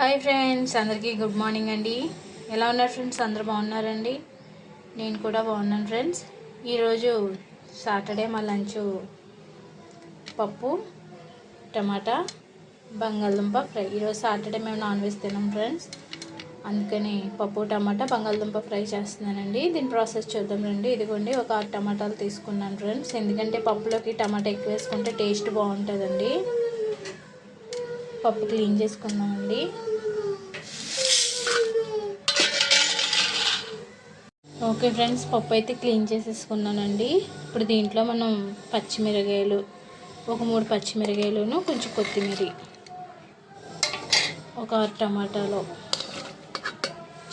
Hi friends అందరికీ good morning అండి. ఎలా ఉన్నారు ఫ్రెండ్స్? అందరు బాగున్నారండి? నేను కూడా బాగున్నాను ఫ్రెండ్స్. ఈరోజు సాటర్డే మా లంచ్ పప్పు టమాటా బంగాళదుంప ఫ్రై. ఈరోజు సాటర్డే మేము నాన్ వెజ్ తిన్నాం ఫ్రెండ్స్. అందుకని పప్పు టమాటా బంగాళదుంప ఫ్రై చేస్తున్నానండి. దీని ప్రాసెస్ చూద్దాం రండి. ఇదిగోండి ఒక ఆరు టమాటాలు తీసుకున్నాను ఫ్రెండ్స్. ఎందుకంటే పప్పులోకి టమాటా ఎక్కువ వేసుకుంటే టేస్ట్ బాగుంటుందండి. పప్పు క్లీన్ చేసుకుందామండి. ఓకే ఫ్రెండ్స్ పప్పు అయితే క్లీన్ చేసేసుకున్నానండి. ఇప్పుడు దీంట్లో మనం పచ్చిమిరకాయలు ఒక మూడు పచ్చిమిరకాయలును కొంచెం కొత్తిమీర ఒక ఆరు టమాటాలు.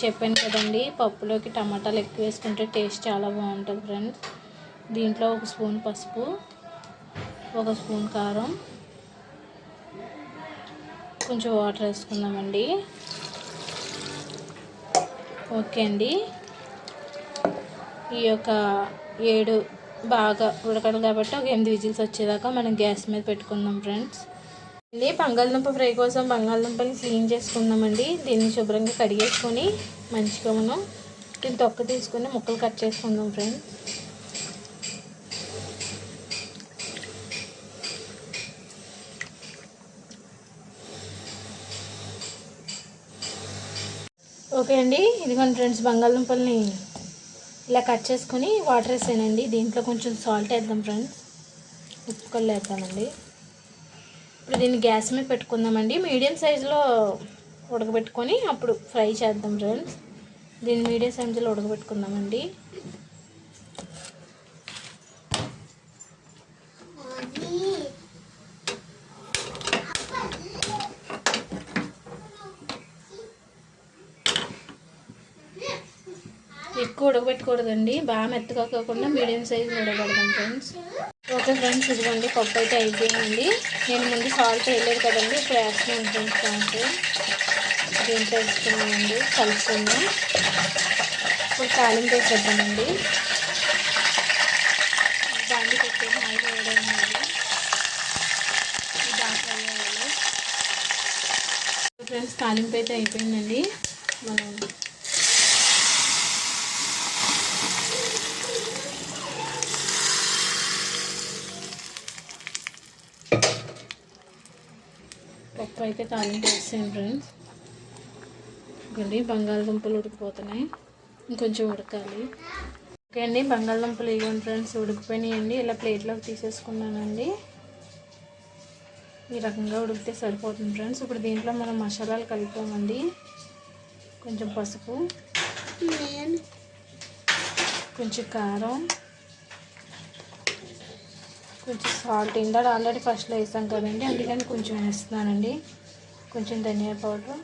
చెప్పాను కదండి పప్పులోకి టమాటాలు ఎక్కువ వేసుకుంటే టేస్ట్ చాలా బాగుంటుంది ఫ్రెండ్స్. దీంట్లో ఒక స్పూన్ పసుపు ఒక స్పూన్ కారం కొంచెం వాటర్ వేసుకుందామండి. ఓకే అండి. ఈ యొక్క ఏడు బాగా ఉడకడం కాబట్టి ఒక ఎనిమిది విజిల్స్ వచ్చేదాకా మనం గ్యాస్ మీద పెట్టుకుందాం ఫ్రెండ్స్. ఇది బంగాళదుంప ఫ్రై కోసం బంగాళదుంపని క్లీన్ చేసుకుందామండి. దీన్ని శుభ్రంగా కడిగేసుకొని మంచిగా మనం దీన్ని తొక్క తీసుకొని ముక్కలు కట్ చేసుకుందాం ఫ్రెండ్స్. ఓకే అండి ఇదిగోండి ఫ్రెండ్స్ బంగాళదుంపల్ని ఇలా కట్ చేసుకొని వాటర్ వేసానండి. దీంట్లో కొంచెం సాల్ట్ వేద్దాం ఫ్రెండ్స్. ఉప్పు కళ్ళు వేద్దామండి. ఇప్పుడు దీన్ని గ్యాస్ మీద పెట్టుకుందామండి. మీడియం సైజులో ఉడకబెట్టుకొని అప్పుడు ఫ్రై చేద్దాం ఫ్రెండ్స్. దీన్ని మీడియం సైజులో ఉడకబెట్టుకుందామండి. ఎక్కువ ఉడకబెట్టకూడదండి. బాగా మెత్తగా కాకుండా మీడియం సైజ్ ఉడకబెడదాం ఫ్రెండ్స్. ఓకే ఫ్రెండ్స్ ఇదిగోండి పప్పు అయితే అయిపోయిందండి. నేను ముందు సాల్ట్ వేయలేదు కదండి ఇప్పుడు వేస్తున్నాను ఫ్రెండ్స్ సాల్ట్ దీంట్లో వేసుకున్నామండి కలుపుకుందాం ఇప్పుడు తాలింపు వేసేద్దామండి. దాన్ని పెట్టేసి ఆయిల్ వేయడం దాంట్లో ఫ్రెండ్స్ తాలింపు అయితే అయిపోయిందండి. మనం పప్పు అయితే తాలింపు వేసాను ఫ్రెండ్స్. ఇంకండి బంగాళదుంపలు ఉడికిపోతున్నాయి. ఇంకొంచెం ఉడకాలి. ఓకే అండి బంగాళదుంపలు ఇవ్వండి ఫ్రెండ్స్. ఉడికిపోయినాయండి. ఇలా ప్లేట్లోకి తీసేసుకున్నానండి. ఈ రకంగా ఉడికితే సరిపోతుంది ఫ్రెండ్స్. ఇప్పుడు దీంట్లో మనం మసాలాలు కలిపామండి. కొంచెం పసుపు కొంచెం కారం కొంచెం సాల్ట్ ఇందాక ఆల్రెడీ ఫస్ట్లో వేసాం కదండి అందుకని కొంచెం వేస్తున్నానండి. కొంచెం ధనియా పౌడర్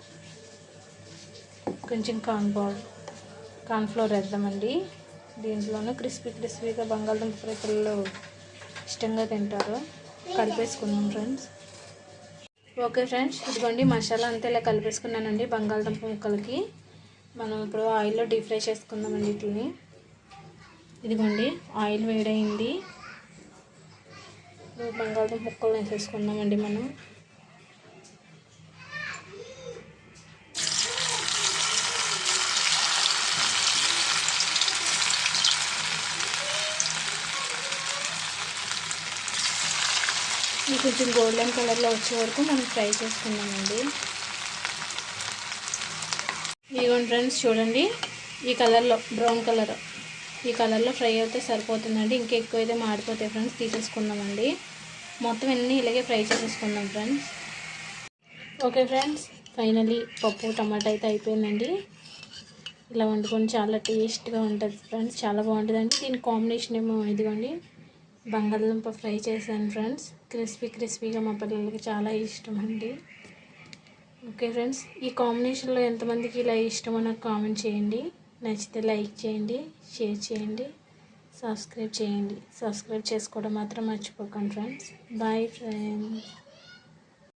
కొంచెం కార్న్ పౌడర్ కార్న్ఫ్లోర్ వేద్దామండి. దీంట్లోనూ క్రిస్పీ క్రిస్పీగా బంగాళదుంప ఫ్రై పిల్లలు ఇష్టంగా తింటారు. కలిపేసుకున్నాం ఫ్రెండ్స్. ఓకే ఫ్రెండ్స్ ఇదిగోండి మసాలా అంతా ఇలా కలిపేసుకున్నానండి బంగాళదుంప ముక్కలకి. మనం ఇప్పుడు ఆయిల్లో డీప్ ఫ్రై చేసుకుందామండి వీటిని. ఇదిగోండి ఆయిల్ వేడైంది బంగాళదుంప ముక్కలు వేసేసుకుందామండి మనం. కొంచెం గోల్డెన్ కలర్లో వచ్చే వరకు మనం ఫ్రై చేసుకున్నామండి ఇదిగోండి ఫ్రెండ్స్ చూడండి ఈ కలర్లో బ్రౌన్ కలర్. ఈ కలర్లో ఫ్రై అయితే సరిపోతుందండి. ఇంకా ఎక్కువ అయితే మాడిపోతాయి ఫ్రెండ్స్. తీసేసుకుందామండి. మొత్తం అన్నీ ఇలాగే ఫ్రై చేసేసుకుందాం ఫ్రెండ్స్. Okay friends. ఫైనలీ పప్పు టమాటా అయితే అయిపోయిందండి. ఇలా వండుకొని చాలా టేస్ట్గా ఉంటుంది ఫ్రెండ్స్. చాలా బాగుంటుందండి. దీని కాంబినేషన్ ఏమో ఇదిగోండి. బంగాళదుంప ఫ్రై చేశాను ఫ్రెండ్స్. క్రిస్పీ క్రిస్పీగా మా పిల్లలకి చాలా ఇష్టం అండి ఓకే ఫ్రెండ్స్. ఈ కాంబినేషన్లో ఎంతమందికి ఇలా ఇష్టమో నాకు కామెంట్ చేయండి. నచ్చితే లైక్ చేయండి షేర్ చేయండి సబ్స్క్రైబ్ చేయండి. సబ్స్క్రైబ్ చేసుకోవడం మాత్రం మర్చిపోకండి ఫ్రెండ్స్. Bye friends.